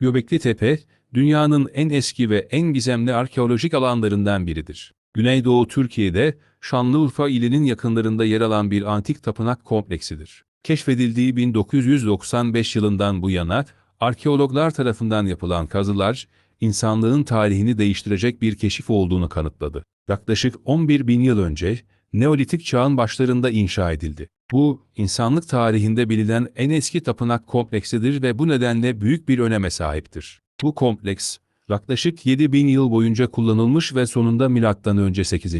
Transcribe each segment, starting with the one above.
Göbekli Tepe, dünyanın en eski ve en gizemli arkeolojik alanlarından biridir. Güneydoğu Türkiye'de Şanlıurfa ilinin yakınlarında yer alan bir antik tapınak kompleksidir. Keşfedildiği 1995 yılından bu yana arkeologlar tarafından yapılan kazılar, insanlığın tarihini değiştirecek bir keşif olduğunu kanıtladı. Yaklaşık 11 bin yıl önce Neolitik çağın başlarında inşa edildi. Bu, insanlık tarihinde bilinen en eski tapınak kompleksidir ve bu nedenle büyük bir öneme sahiptir. Bu kompleks, yaklaşık 7000 yıl boyunca kullanılmış ve sonunda M.Ö. 8.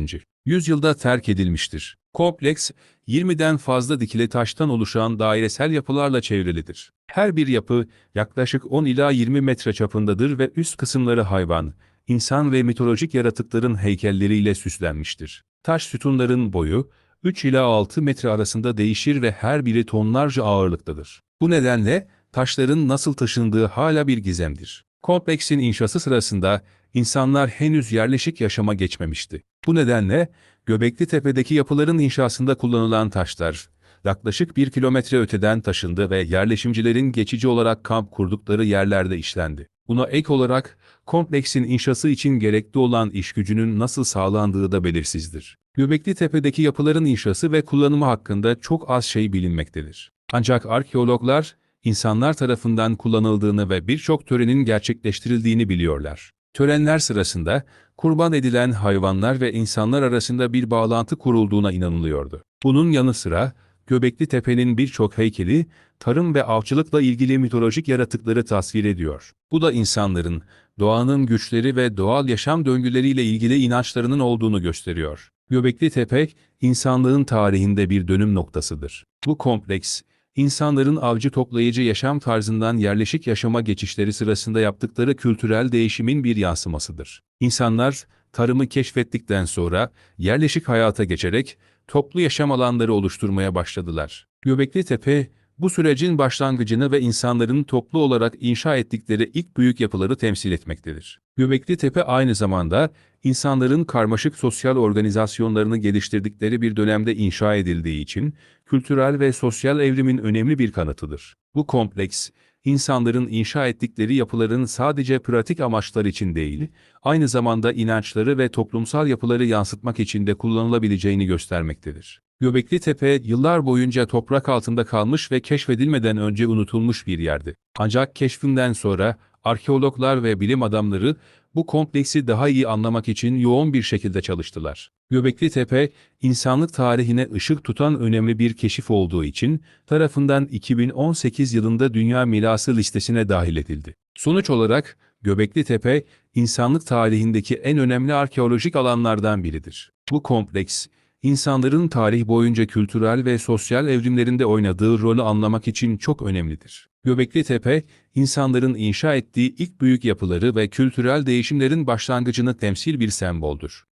yüzyılda terk edilmiştir. Kompleks, 20'den fazla dikili taştan oluşan dairesel yapılarla çevrilidir. Her bir yapı yaklaşık 10 ila 20 metre çapındadır ve üst kısımları hayvan, insan ve mitolojik yaratıkların heykelleriyle süslenmiştir. Taş sütunların boyu 3 ila 6 metre arasında değişir ve her biri tonlarca ağırlıktadır. Bu nedenle taşların nasıl taşındığı hala bir gizemdir. Kompleksin inşası sırasında insanlar henüz yerleşik yaşama geçmemişti. Bu nedenle Göbekli Tepe'deki yapıların inşasında kullanılan taşlar yaklaşık bir kilometre öteden taşındı ve yerleşimcilerin geçici olarak kamp kurdukları yerlerde işlendi. Buna ek olarak kompleksin inşası için gerekli olan iş gücünün nasıl sağlandığı da belirsizdir. Göbekli Tepe'deki yapıların inşası ve kullanımı hakkında çok az şey bilinmektedir. Ancak arkeologlar, insanlar tarafından kullanıldığını ve birçok törenin gerçekleştirildiğini biliyorlar. Törenler sırasında kurban edilen hayvanlar ve insanlar arasında bir bağlantı kurulduğuna inanılıyordu. Bunun yanı sıra Göbekli Tepe'nin birçok heykeli tarım ve avcılıkla ilgili mitolojik yaratıkları tasvir ediyor. Bu da insanların, doğanın güçleri ve doğal yaşam döngüleriyle ilgili inançlarının olduğunu gösteriyor. Göbekli Tepe, insanlığın tarihinde bir dönüm noktasıdır. Bu kompleks, insanların avcı toplayıcı yaşam tarzından yerleşik yaşama geçişleri sırasında yaptıkları kültürel değişimin bir yansımasıdır. İnsanlar, tarımı keşfettikten sonra yerleşik hayata geçerek toplu yaşam alanları oluşturmaya başladılar. Göbekli Tepe, bu sürecin başlangıcını ve insanların toplu olarak inşa ettikleri ilk büyük yapıları temsil etmektedir. Göbekli Tepe aynı zamanda insanların karmaşık sosyal organizasyonlarını geliştirdikleri bir dönemde inşa edildiği için kültürel ve sosyal evrimin önemli bir kanıtıdır. Bu kompleks, insanların inşa ettikleri yapıların sadece pratik amaçlar için değil, aynı zamanda inançları ve toplumsal yapıları yansıtmak için de kullanılabileceğini göstermektedir. Göbekli Tepe yıllar boyunca toprak altında kalmış ve keşfedilmeden önce unutulmuş bir yerdi. Ancak keşfinden sonra arkeologlar ve bilim adamları bu kompleksi daha iyi anlamak için yoğun bir şekilde çalıştılar. Göbekli Tepe, insanlık tarihine ışık tutan önemli bir keşif olduğu için tarafından 2018 yılında Dünya Mirası listesine dahil edildi. Sonuç olarak Göbekli Tepe, insanlık tarihindeki en önemli arkeolojik alanlardan biridir. Bu kompleks, insanların tarih boyunca kültürel ve sosyal evrimlerinde oynadığı rolü anlamak için çok önemlidir. Göbekli Tepe, insanların inşa ettiği ilk büyük yapıları ve kültürel değişimlerin başlangıcını temsil bir semboldür.